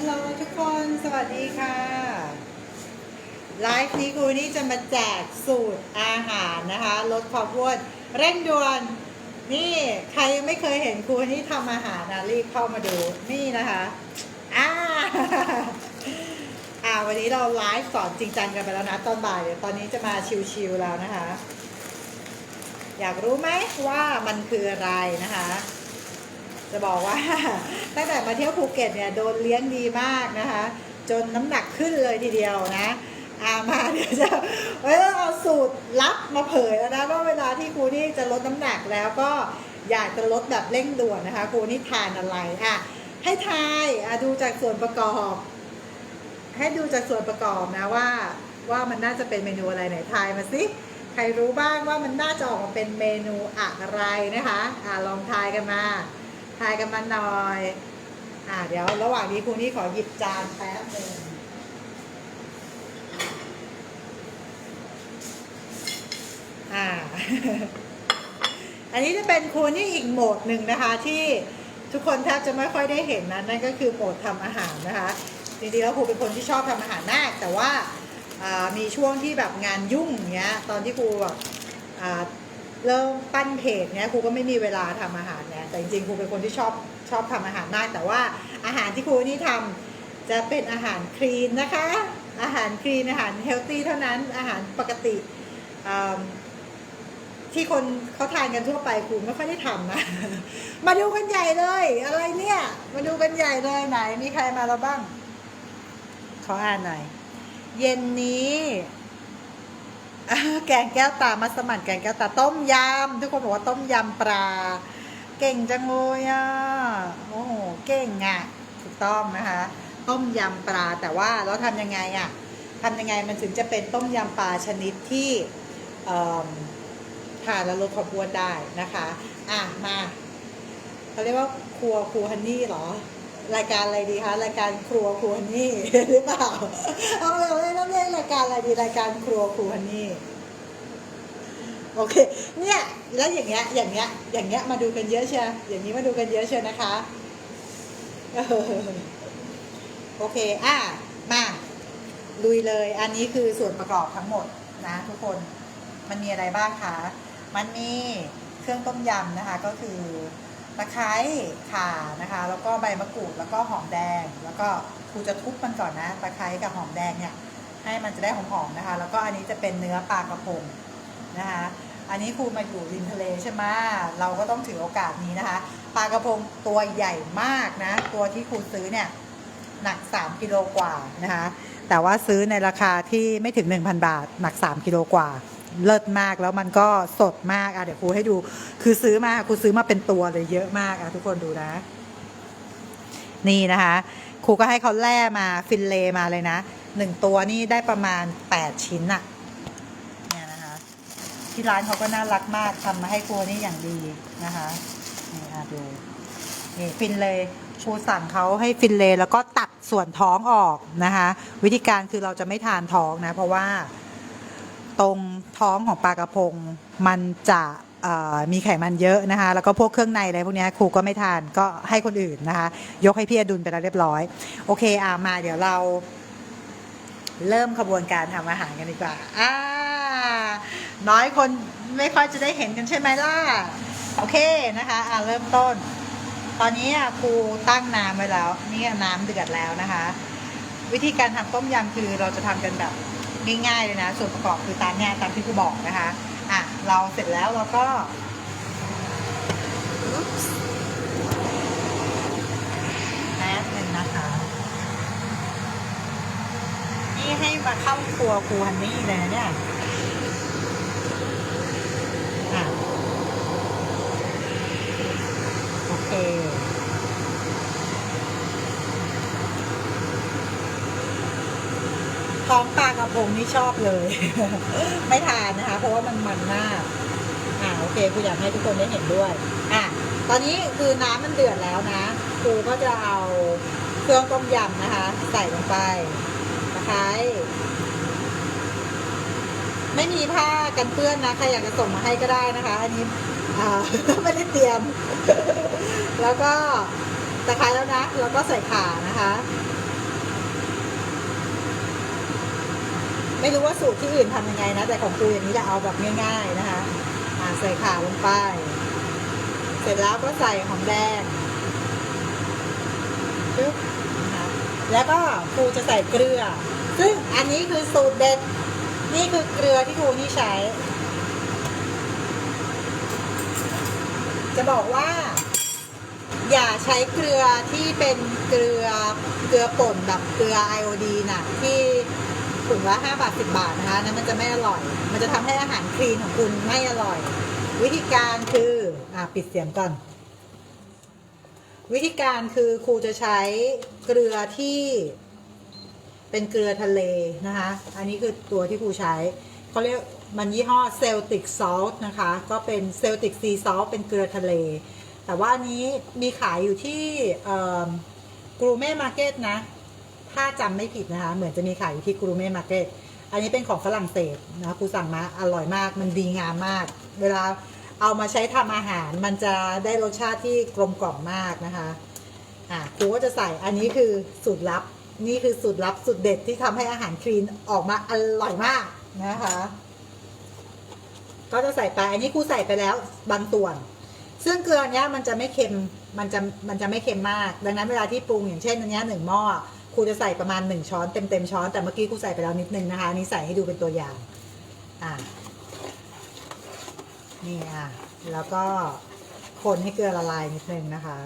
ฮัลโหลทุกคนสวัสดีค่ะไลฟ์นี้กูนี่จะมาแจกสูตรอาหารนะคะลดความอ้วนเร่งด่วนนี่ใครยังไม่เคยเห็นครูนี่ทำอาหารนะรีบเข้ามาดูนี่นะคะอ่าอ่าวันนี้เราไลฟ์สอนจริงจังกันไปแล้วนะตอนบ่ายเดี๋ยวตอนนี้จะมาชิวๆแล้วนะคะ อยากรู้ไหมว่ามันคืออะไรนะคะ จะบอกว่าตั้งแต่มาเที่ยวภูเก็ตเนี่ยโดนเลี้ยงดีมากนะคะ จนน้ำหนักขึ้นเลยทีเดียวนะอามาเดี๋ยวจะเอ้ยเอาสูตรลับมาเผยแล้วนะว่าเวลาที่ครูนี่จะลดน้ำหนักแล้วก็อยากจะลดแบบเร่งด่วนนะคะครูนี่ทานอะไรอะให้ทายอะดูจากส่วนประกอบ ให้ดูจากส่วนประกอบนะว่า ว่ามันน่าจะเป็นเมนูอะไรไหนทายมาสิใครรู้บ้างว่ามันน่าจะออกมาเป็นเมนูอะไรนะคะอะลองทายกันมา ทายกันมาหน่อย อ่าเดี๋ยวระหว่างนี้ครูนี่ขอหยิบจานแป๊บหนึ่งอ่า อันนี้จะเป็นครูนี่อีกโหมดหนึ่งนะคะที่ทุกคนแทบจะไม่ค่อยได้เห็นนะนั่นก็คือโหมดทำอาหารนะคะจริงๆแล้วครูเป็นคนที่ชอบทำอาหารมาก แต่ว่ามีช่วงที่แบบงานยุ่งอย่างเงี้ยตอนที่ครูแบบอ่า เริ่มปั้นเพจเนี้ยครูก็ไม่มีเวลาทำอาหารเนี่ยแต่จริงๆครูเป็นคนที่ชอบชอบทำอาหารมาก แต่ว่าอาหารที่ครูนี่ทำจะเป็นอาหารคลีนนะคะ อาหารคลีนอาหารเฮลตี้เท่านั้นอาหารปกติที่คนเขาทานกันทั่วไปครูไม่ค่อยได้ทำนะ มาดูกันใหญ่เลย อะไรเนี่ย มาดูกันใหญ่เลยไหน มีใครมาแล้วบ้าง ขออ่านหน่อย เย็นนี้ แกงแก้วตามัสมั่นแกงแก้วตาต้มยำทุกคนบอกว่าต้มยำปลา เก่งจังเลยอะโอ้โหเก่งอะถูกต้องนะคะ ต้มยำปลาแต่ว่าเราทำยังไงอะทำยังไงมันถึงจะเป็นต้มยำปลาชนิดที่ทานแล้วลดความอ้วนได้นะคะ อะมาเขาเรียกว่าครัวครูฮันนี่เหรอ รายการอะไรดีคะรายการครัวครูฮันนี่หรือเปล่าเอาเลยเอาเลยต้องเรียกรายการอะไรดีรายการครัวครูฮันนี่โอเค เนี่ย แล้วอย่างเงี้ย อย่างเงี้ย อย่างเงี้ย มาดูกันเยอะเชียวอย่างนี้มาดูกันเยอะเชียวนะคะ โอเค อะ มาลุยเลย อันนี้คือส่วนประกอบทั้งหมดนะทุกคน มันมีอะไรบ้างคะ มันมีเครื่องต้มยำนะคะ ก็คือ ตะไคร้ข่านะคะ แล้วก็ใบมะกรูดแล้วก็หอมแดง แล้วก็ครูจะทุบมันก่อนนะ ตะไคร้กับหอมแดงเนี่ยให้มันจะได้หอมๆนะคะ แล้วก็อันนี้จะเป็นเนื้อปลากระพงนะคะ อันนี้ครูมาอยู่ริมทะเลใช่ไหมเราก็ต้องถือโอกาสนี้นะคะปลากระพงตัวใหญ่มากนะ ตัวที่ครูซื้อเนี่ยหนัก 3กิโลกว่านะคะแต่ว่าซื้อในราคาที่ไม่ถึง 1,000 บาท หนัก 3กิโลกว่า เลิศมากแล้วมันก็สดมากอะเดี๋ยวครูให้ดู คือซื้อมาครูซื้อมาเป็นตัวเลยเยอะมากอะทุกคนดูนะ นี่นะคะครูก็ให้เขาแล่มาฟินเลมาเลยนะหนึ่งตัวนี่ได้ประมาณ8ชิ้นอะเนี่ยนะคะ ที่ร้านเขาก็น่ารักมากทำมาให้ครัวนี่อย่างดีนะคะนี่อะดูนี่ฟินเลยครูสั่งเขาให้ฟินเลยแล้วก็ตัดส่วนท้องออกนะคะ วิธีการคือเราจะไม่ทานท้องนะ เพราะว่า ตรงท้องของปลากระพง มันจะมีไขมันเยอะนะคะ แล้วก็พวกเครื่องในอะไรพวกนี้ครูก็ไม่ทานก็ให้คนอื่นนะคะ ยกให้พี่อดุลไปแล้วเรียบร้อย โอเคอ่ามาเดี๋ยวเรา เริ่มขบวนการทำอาหารกันดีกว่าอ่า น้อยคนไม่ค่อยจะได้เห็นกันใช่ไหมล่ะ โอเคนะคะอ่าเริ่มต้น ตอนนี้ครูตั้งน้ำไว้แล้ว นี่น้ำเดือดแล้วนะคะ วิธีการทำต้มยำคือเราจะทำกันแบบ ง่ายๆเลยนะ ส่วนประกอบคือตามเนี่ยตามที่ครูบอกนะคะ อะ เราเสร็จแล้วเราก็แป๊บหนึ่งนะคะ นี่ให้มาเข้าครัวครูฮันนี่เลยนะเนี่ยอะโอเค ท้องปลากระพงนี่ชอบเลย ไม่ทานนะคะ เพราะว่ามันมันมาก อ่าโอเคครูอยากให้ทุกคนได้เห็นด้วย อะตอนนี้คือน้ำมันเดือดแล้วนะครูก็จะเอาเครื่องต้มยำนะคะ ใส่ลงไปตะไคร้ไม่มีผ้ากันเปื้อนนะใครอยากจะส่งมาให้ก็ได้นะคะ อันนี้อ่าไม่ได้เตรียม แล้วก็ตะไคร้แล้วนะ แล้วก็ใส่ข่านะคะ ไม่รู้ว่าสูตรที่อื่นทำยังไงนะ แต่ของครูอย่างนี้จะเอาแบบง่ายๆนะคะอ่าใส่ข่าลงไป เสร็จแล้วก็ใส่หอมแดงปึ๊บนะคะแล้วก็ครูจะใส่เกลือ ซึ่งอันนี้คือสูตรเด็ด นี่คือเกลือที่ครูนี่ใช้ จะบอกว่าอย่าใช้เกลือที่เป็นเกลือเกลือป่นแบบเกลือไอโอดีน่ะที่ ถุงละ5บาท10 บาทนะคะนั้นมันจะไม่อร่อย มันจะทำให้อาหารคลีนของคุณไม่อร่อย วิธีการคืออะปิดเสียงก่อน วิธีการคือครูจะใช้เกลือที่ เป็นเกลือทะเลนะคะ อันนี้คือตัวที่ครูใช้เขาเรียกมันยี่ห้อเซลติกซอลต์นะคะ ก็เป็นเซลติกซีซอลต์เป็นเกลือทะเล แต่ว่าอันนี้มีขายอยู่ที่กรูเม่มาร์เก็ตนะ ถ้าจำไม่ผิดนะคะ เหมือนจะมีขายอยู่ที่กรูเม่มาร์เก็ตอันนี้เป็นของฝรั่งเศสนะครูสั่งมาอร่อยมาก มันดีงามมาก เวลาเอามาใช้ทำอาหาร มันจะได้รสชาติที่กลมกล่อมมากนะคะอะครูก็จะใส่อันนี้คือสูตรลับ นี่คือสูตรลับสูตรเด็ดที่ทำให้อาหารคลีนออกมาอร่อยมากนะคะ ก็จะใส่ไปอันนี้ครูใส่ไปแล้วบางส่วนซึ่งเกลือเนี้ยมันจะไม่เค็ม มันจะมันจะไม่เค็มมาก ดังนั้นเวลาที่ปรุงอย่างเช่นอันนี้หนึ่งหม้อ ครูจะใส่ประมาณหนึ่งช้อนเต็มเต็มๆช้อนแต่เมื่อกี้ครูใส่ไปแล้วนิดนึงนะคะนนี่ใส่ให้ดูเป็นตัวอย่างอ่านี่อะแล้วก็คนให้เกลือละลายนิดนึงนะคะ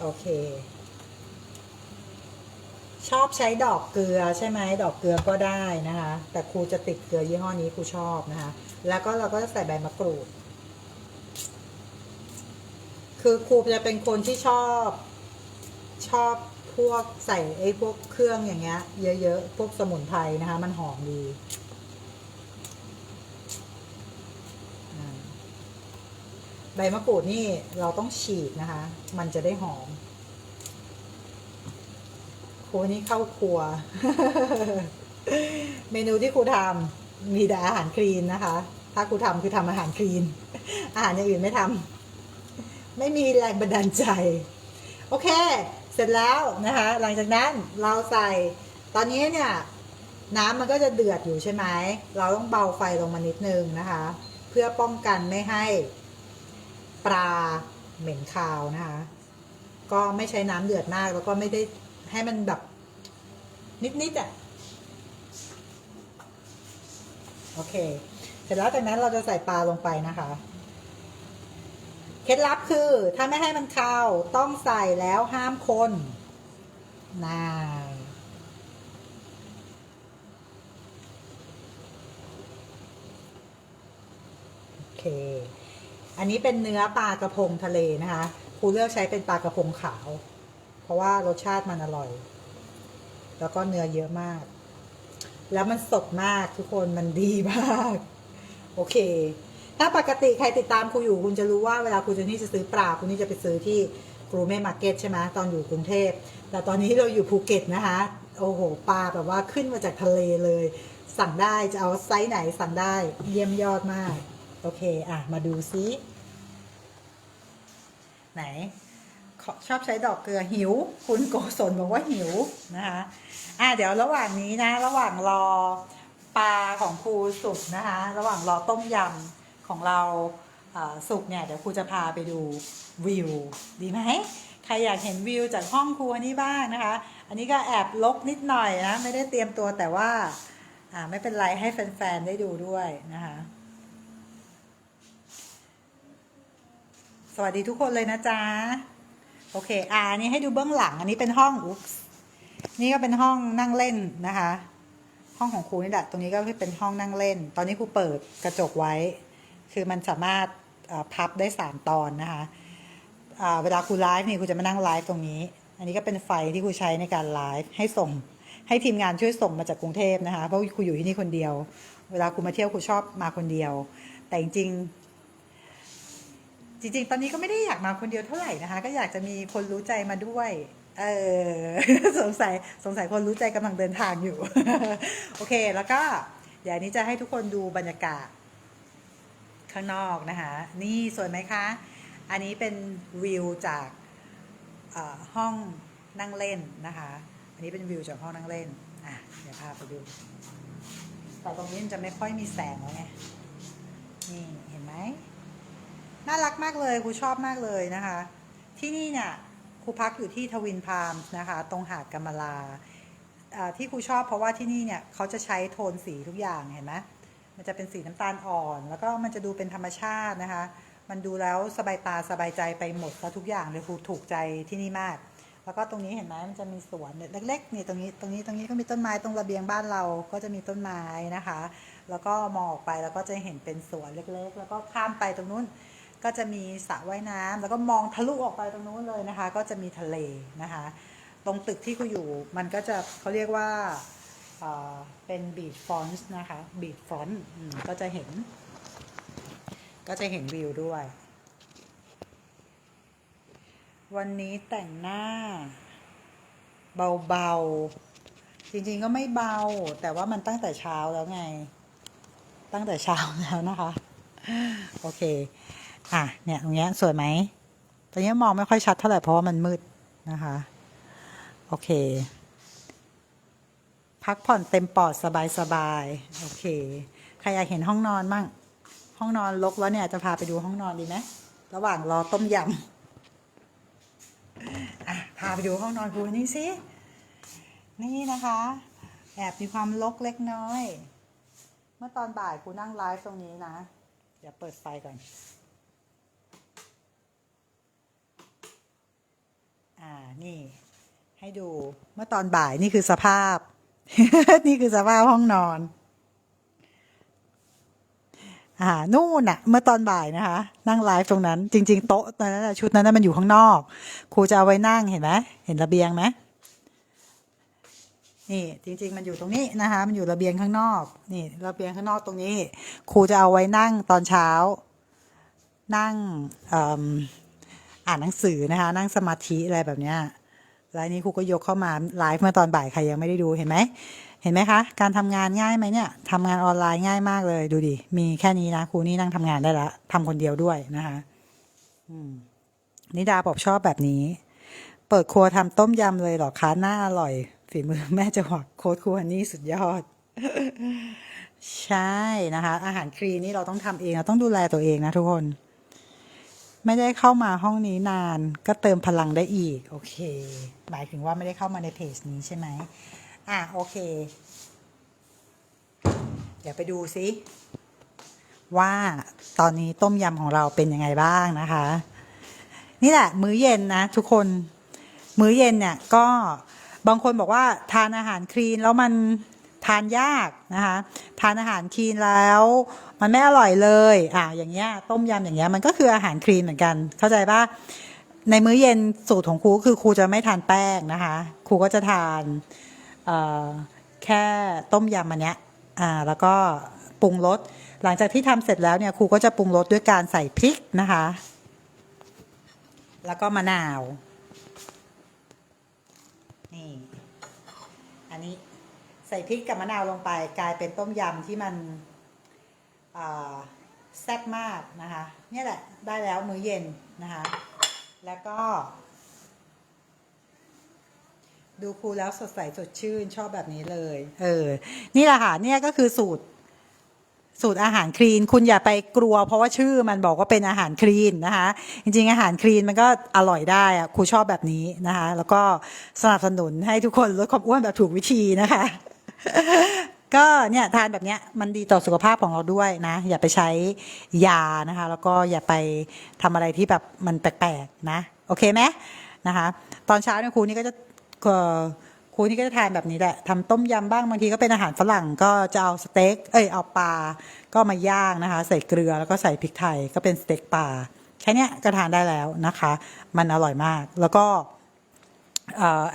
โอเค ชอบใช้ดอกเกลือใช่ไหมดอกเกลือก็ได้นะคะ แต่ครูจะติดเกลือยี่ห้อนี้ครูชอบนะคะ แล้วก็เราก็จะใส่ใบมะกรูด คือครูจะเป็นคนที่ชอบชอบพวกใส่ไอ้พวกเครื่องอย่างเงี้ย เยอะๆ พวกสมุนไพรนะคะ มันหอมดีใบมะกรูดนี่เราต้องฉีกนะคะ มันจะได้หอมครูนี่เข้าครัว เมนูที่ครูทำมีแต่อาหารคลีนนะคะ ถ้าครูทำคือทำอาหารคลีน อาหารอย่างอื่นไม่ทำ ไม่มีแรงบันดาลใจ โอเค เสร็จแล้วนะคะ หลังจากนั้นเราใส่ตอนนี้เนี่ยน้ำมันก็จะเดือดอยู่ใช่ไหม เราต้องเบาไฟลงมานิดนึงนะคะ เพื่อป้องกันไม่ให้ปลาเหม็นคาวนะคะ ก็ไม่ใช้น้ำเดือดมากแล้วก็ไม่ได้ให้มันแบบนิดๆอะโอเค เสร็จแล้วจากนั้นเราจะใส่ปลาลงไปนะคะ เคล็ดลับคือถ้าไม่ให้มันคาต้องใส่แล้วห้ามคนน่าโอเค อันนี้เป็นเนื้อปลากระพงทะเลนะคะครูเลือกใช้เป็นปลากระพงขาว เพราะว่ารสชาติมันอร่อย แล้วก็เนื้อเยอะมาก แล้วมันสดมากทุกคนมันดีมาก โอเค ถ้าปกติใครติดตามครูอยู่คุณจะรู้ว่าเวลาครูจนี่จะซื้อปลาคุณนี่จะไปซื้อที่กรูเม่มาร์เก็ตใช่ไหมตอนอยู่กรุงเทพ แต่ตอนนี้เราอยู่ภูเก็ตนะคะ โอ้โหปลาแบบว่าขึ้นมาจากทะเลเลย สั่งได้จะเอาไซส์ไหนสั่งได้เยี่ยมยอดมาก โอเค อะ มาดูซิ ไหน ชอบใช้ดอกเกลือหิว คุณโกศลบอกว่าหิวนะคะ อะเดี๋ยวระหว่างนี้นะ ระหว่างรอปลาของครูสุกนะคะ ระหว่างรอต้มยำ ของเราสุกเนี่ยเดี๋ยวครูจะพาไปดูวิวดีไหมใครอยากเห็นวิวจากห้องครัวนี้บ้างนะคะ อันนี้ก็แอบลกนิดหน่อยนะไม่ได้เตรียมตัวแต่ว่าไม่เป็นไรให้แฟนๆได้ดูด้วยนะคะสวัสดีทุกคนเลยนะจ๊ะโอเคอ่านนี้ให้ดูเบื้องหลัง อันนี้เป็นห้องอุ๊บนี่ก็เป็นห้องนั่งเล่นนะคะ ห้องของครูนี่แหละตรงนี้ก็เป็นห้องนั่งเล่น ตอนนี้ครูเปิดกระจกไว้ คือมันสามารถพับได้สามตอนนะคะเวลาครูไลฟ์นี่ครูจะมานั่งไลฟ์ตรงนี้ อันนี้ก็เป็นไฟที่ครูใช้ในการไลฟ์ให้ส่ง ให้ทีมงานช่วยส่งมาจากกรุงเทพนะคะ เพราะครูอยู่ที่นี่คนเดียว เวลาครูมาเที่ยวครูชอบมาคนเดียว แต่จริงจริงๆ ตอนนี้ก็ไม่ได้อยากมาคนเดียวเท่าไหร่นะคะ ก็อยากจะมีคนรู้ใจมาด้วย เออสงสัยสงสัยคนรู้ใจกำลังเดินทางอยู่ โอเค แล้วก็เดี๋ยวนี้จะให้ทุกคนดูบรรยากาศ ข้างนอกนะคะ นี่สวยไหมคะ อันนี้เป็นวิวจากห้องนั่งเล่นนะคะ อันนี้เป็นวิวจากห้องนั่งเล่น อะ เดี๋ยวพาไปดู แต่ตรงนี้จะไม่ค่อยมีแสงแล้วไง นี่เห็นไหม น่ารักมากเลยครูชอบมากเลยนะคะ ที่นี่เนี่ยครูพักอยู่ที่ทวินพาร์มนะคะ ตรงหาดกัมมลาที่ครูชอบเพราะว่าที่นี่เนี่ยเขาจะใช้โทนสีทุกอย่างเห็นไหม มันจะเป็นสีน้ำตาลอ่อน แล้วก็มันจะดูเป็นธรรมชาตินะคะ มันดูแล้วสบายตาสบายใจไปหมดแล้วทุกอย่างเลยครูถูกใจที่นี่มาก แล้วก็ตรงนี้เห็นไหมมันจะมีสวนเล็กๆนี่ตรงนี้ตรงนี้ตรงนี้ก็มีต้นไม้ตรงระเบียงบ้านเราก็จะมีต้นไม้นะคะ แล้วก็มองออกไปแล้วก็จะเห็นเป็นสวนเล็กๆ แล้วก็ข้ามไปตรงนู้นก็จะมีสระว่ายน้ำแล้วก็มองทะลุออกไปตรงนู้นเลยนะคะ ก็จะมีทะเลนะคะ ตรงตึกที่กูอยู่มันก็จะเขาเรียกว่า เป็นบีชฟอนต์นะคะบีชฟอนต์ก็จะเห็น ก็จะเห็นวิวด้วย วันนี้แต่งหน้า เบาๆ จริงๆก็ไม่เบา แต่ว่ามันตั้งแต่เช้าแล้วไง ตั้งแต่เช้าแล้วนะคะ โอเค อะ เนี่ยตรงเนี้ยสวยไหมตรงเนี้ยมองไม่ค่อยชัดเท่าไหร่เพราะว่ามันมืดนะคะ โอเค พักผ่อนเต็มปอดสบายๆโอเค ใครอยากเห็นห้องนอนมั่ง ห้องนอนลกแล้วเนี่ยจะพาไปดูห้องนอนดีไหมระหว่างรอต้มยำอะพาไปดูห้องนอนกูนี่สิ นี่นะคะ แอบมีความลกเล็กน้อย เมื่อตอนบ่ายกูนั่งไลฟ์ตรงนี้นะ เดี๋ยวเปิดไฟก่อนอ่านี่ให้ดูเมื่อตอนบ่ายนี่คือสภาพ นี่คือสภาพห้องนอน อ่า นู่นน่ะเมื่อตอนบ่ายนะคะ นั่งไลฟ์ตรงนั้น จริง ๆ โต๊ะตอนนั้นชุดนั้นนะมันอยู่ข้างนอก ครูจะเอาไว้นั่งเห็นไหมเห็นระเบียงไหมนี่จริง ๆ มันอยู่ตรงนี้นะคะ มันอยู่ระเบียงข้างนอก นี่ระเบียงข้างนอกตรงนี้ ครูจะเอาไว้นั่งตอนเช้า นั่งอ่านหนังสือนะคะ นั่งสมาธิอะไรแบบเนี้ย แล้วอันนี้ครูก็ยกเข้ามาไลฟ์เมื่อตอนบ่ายใครยังไม่ได้ดูเห็นไหมเห็นไหมคะ การทำงานง่ายไหมเนี่ยทำงานออนไลน์ง่ายมากเลยดูดิมีแค่นี้นะครูนี่นั่งทำงานได้ละทำคนเดียวด้วยนะคะนิดาบอกชอบแบบนี้ เปิดครัวทำต้มยำเลยหรอคะหน่าอร่อย ฝีมือแม่จะหวักโค้ดครัวนี่สุดยอด ใช่นะคะ อาหารคลีนนี่เราต้องทำเองเราต้องดูแลตัวเองนะทุกคน ไม่ได้เข้ามาห้องนี้นาน ก็เติมพลังได้อีก โอเค หมายถึงว่าไม่ได้เข้ามาในเพจนี้ใช่ไหมอะโอเค เดี๋ยวไปดูซิว่าตอนนี้ต้มยำของเราเป็นยังไงบ้างนะคะ นี่แหละ มื้อเย็นนะ ทุกคน มื้อเย็นเนี่ยก็บางคนบอกว่าทานอาหารคลีนแล้วมันทานยากนะคะ ทานอาหารคลีนแล้ว มันไม่อร่อยเลยอะอย่างเงี้ยต้มยำอย่างเงี้ยมันก็คืออาหารคลีนเหมือนกัน เข้าใจปะในมื้อเย็นสูตรของครูคือครูจะไม่ทานแป้งนะคะครูก็จะทานเอ่อแค่ต้มยำอันเนี้ยอ่าแล้วก็ปรุงรสหลังจากที่ทำเสร็จแล้วเนี่ยครูก็จะปรุงรสด้วยการใส่พริกนะคะ แล้วก็มะนาวนี่อันนี้ใส่พริกกับมะนาวลงไปกลายเป็นต้มยำที่มัน แซ่บมากนะคะนี่แหละได้แล้วมื้อเย็นนะคะ แล้วก็ ดูครูแล้วสดใสสดชื่นชอบแบบนี้เลย เออ นี่แหละค่ะเนี่ยก็คือสูตรสูตรอาหารคลีน คุณอย่าไปกลัว เพราะว่าชื่อมันบอกว่าเป็นอาหารคลีนนะคะ จริงๆ อาหารคลีนมันก็อร่อยได้อะครูชอบแบบนี้นะคะ แล้วก็สนับสนุนให้ทุกคนลดความอ้วนแบบถูกวิธีนะคะ ก็เนี่ยทานแบบเนี้ยมันดีต่อสุขภาพของเราด้วยนะ อย่าไปใช้ยานะคะ แล้วก็อย่าไปทำอะไรที่แบบมันแปลกๆนะ โอเคไหมนะคะ ตอนเช้าเนี่ยครูนี่ก็จะครูนี่ก็จะทานแบบนี้แหละทำต้มยำบ้างบางทีก็เป็นอาหารฝรั่งก็จะเอาสเต็กเอ้ยเอาปลาก็มาย่างนะคะ ใส่เกลือแล้วก็ใส่พริกไทยก็เป็นสเต็กปลาแค่เนี้ยก็ทานได้แล้วนะคะ มันอร่อยมากแล้วก็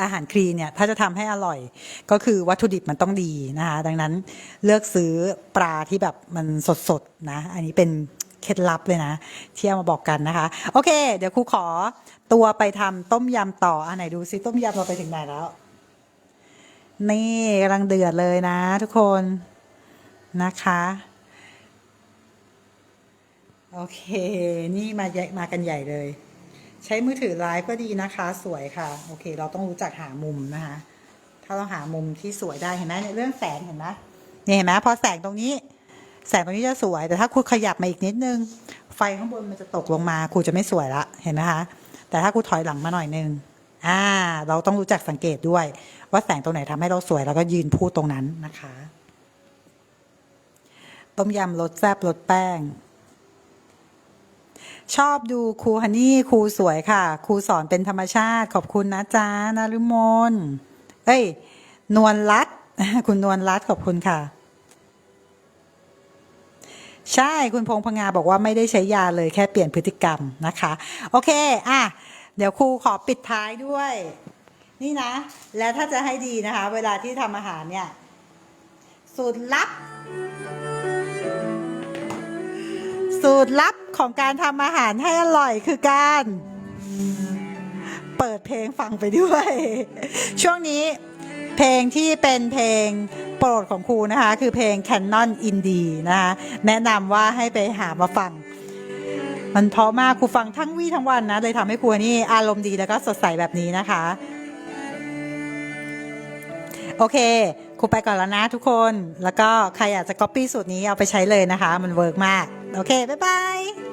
อาหารคลีเนี่ยถ้าจะทำให้อร่อย ก็คือวัตถุดิบมันต้องดีนะคะดังนั้นเลือกซื้อปลาที่แบบมันสดๆนะอันนี้เป็นเคล็ดลับเลยนะที่เอามาบอกกันนะคะ โอเค เดี๋ยวครูขอตัวไปทำต้มยำต่ออันไหนดูซิต้มยำเราไปถึงไหนแล้ว นี่กำลังเดือดเลยนะ ทุกคนนะคะ โอเค นี่มาใหญ่มากันใหญ่เลย ใช้มือถือไลฟ์ก็ดีนะคะ สวยค่ะ โอเค เราต้องรู้จักหามุมนะคะ ถ้าเราหามุมที่สวยได้เห็นไหมในเรื่องแสงเห็นไหมนี่เห็นไหมพอแสงตรงนี้ แสงตรงนี้จะสวย แต่ถ้าคุณขยับมาอีกนิดนึง ไฟข้างบนมันจะตกลงมาครูจะไม่สวยละเห็นไหมคะแต่ถ้าครูถอยหลังมาหน่อยนึงอ่า เราต้องรู้จักสังเกตด้วย ว่าแสงตรงไหนทำให้เราสวยแล้วก็ยืนพูดตรงนั้นนะคะ ต้มยำรสแซ่บรสแป้ง ชอบดูครูฮันนี่ครูสวยค่ะครูสอนเป็นธรรมชาติ ขอบคุณนะจ๊ะนารุมนเอ้ย นวลรัตคุณนวลรัตขอบคุณค่ะ ใช่คุณพงพงาบอกว่าไม่ได้ใช้ยาเลยแค่เปลี่ยนพฤติกรรมนะคะ โอเค อะ เดี๋ยวครูขอปิดท้ายด้วย นี่นะ แล้วถ้าจะให้ดีนะคะ เวลาที่ทำอาหารเนี่ย สูตรลับ สูตรลับของการทำอาหารให้อร่อยคือการ เปิดเพลงฟังไปด้วย ช่วงนี้เพลงที่เป็นเพลงโปรดของครูนะคะ คือเพลง Canon Indie นะคะแนะนำว่าให้ไปหามาฟัง มันเพราะมากครูฟังทั้งวี่ทั้งวันนะ เลยทำให้ครูนี่อารมณ์ดีแล้วก็สดใสแบบนี้นะคะ โอเค ครูไปก่อนแล้วนะทุกคน แล้วก็ใครอยากจะ copy สูตรนี้เอาไปใช้เลยนะคะ มันเวิร์กมาก โอเค บ๊ายบาย